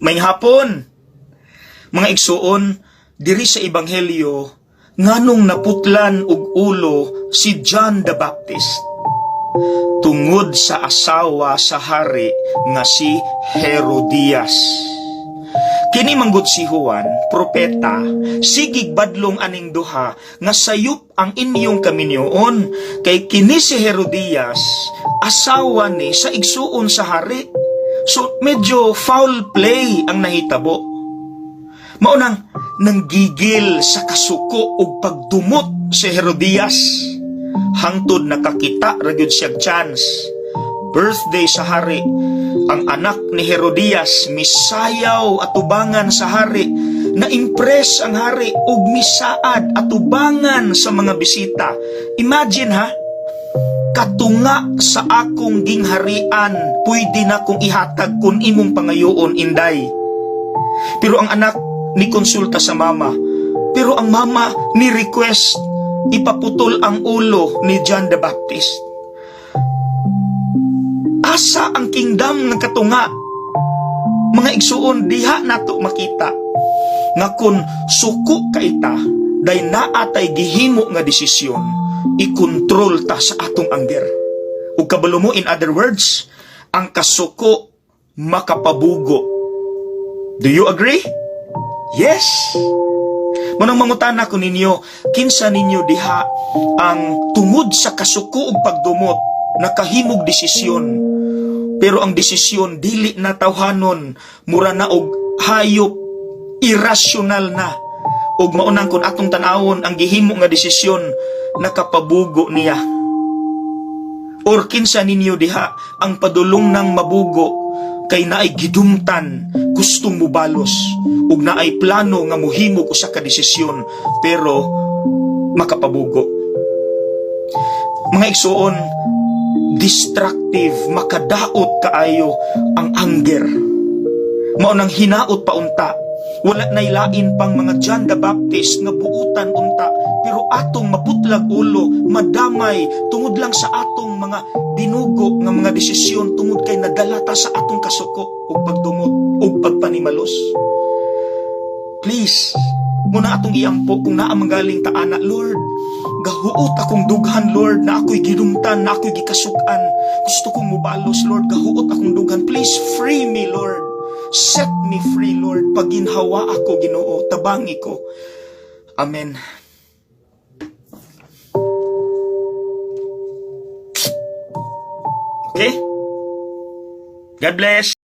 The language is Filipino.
May hapon. Mga igsuon, diri sa ebanghelyo, nganong naputlan og ulo si John the Baptist tungod sa asawa sa hari nga si Herodias. Kini manggod si Juan, propeta, sigig badlong aning duha nga sayop ang inyong kaminyoon kay kini si Herodias asawa ni sa igsuon sa hari. So medyo foul play ang nahitabo. Maunang nanggigil sa kasuko ug pagdumot si Herodias. Hangtod nakakita ra gyud siya chance. Birthday sa hari. Ang anak ni Herodias misayaw atubangan sa hari. Na-impress ang hari ug misaad atubangan sa mga bisita. Imagine ha, katunga sa akong gingharian, pwede na kong ihatag kung imong pangayoon, inday. Pero ang anak ni konsulta sa mama. Pero ang mama ni request ipaputol ang ulo ni John the Baptist. Asa ang kingdom ng katunga? Mga igsuon diha nato makita nga kun suko ka ita day naatay gihimo nga desisyon ikontrol ta sa atong anger. Ug kabalo mo in other words, ang kasuko makapabugo. Do you agree? Yes. Manang mangutana ko ninyo, kinsa ninyo diha ang tungod sa kasuko ug pagdumot nakahimog desisyon. Pero ang desisyon dili na tawhanon, mura na og hayop, irrasyonal na. Ug maunang kun atong tanawon ang gihimo nga desisyon nakapabugo niya. Or kinsa ninyo diha ang padulong ng mabugo kay naay gidumtan gustong mubalos ug naay plano nga muhimog usa ka desisyon pero makapabugo. Mga igsuon, destructive, makadaot kaayo ang anger. Mao nang hinaot pa unta. Wala nay lain pang mga John the Baptist nga buutan unta pero atong maputlag ulo, madamay tungod lang sa atong mga dinugo nga mga desisyon tungod kay nadalata sa atong kasuko ug pagdumot ug pagpanimalos. Please, muna atong iampo kung naa manggaling ta ana, Lord. Gahuot akong dughan, Lord, na ako'y gidumtan, na ako'y gikasukan. Gusto kong mubalos, Lord. Gahuot akong dughan. Please free me, Lord. Set me free, Lord. Paginhawa ako, Ginoo. Tabangi ko. Amen. Okay? God bless.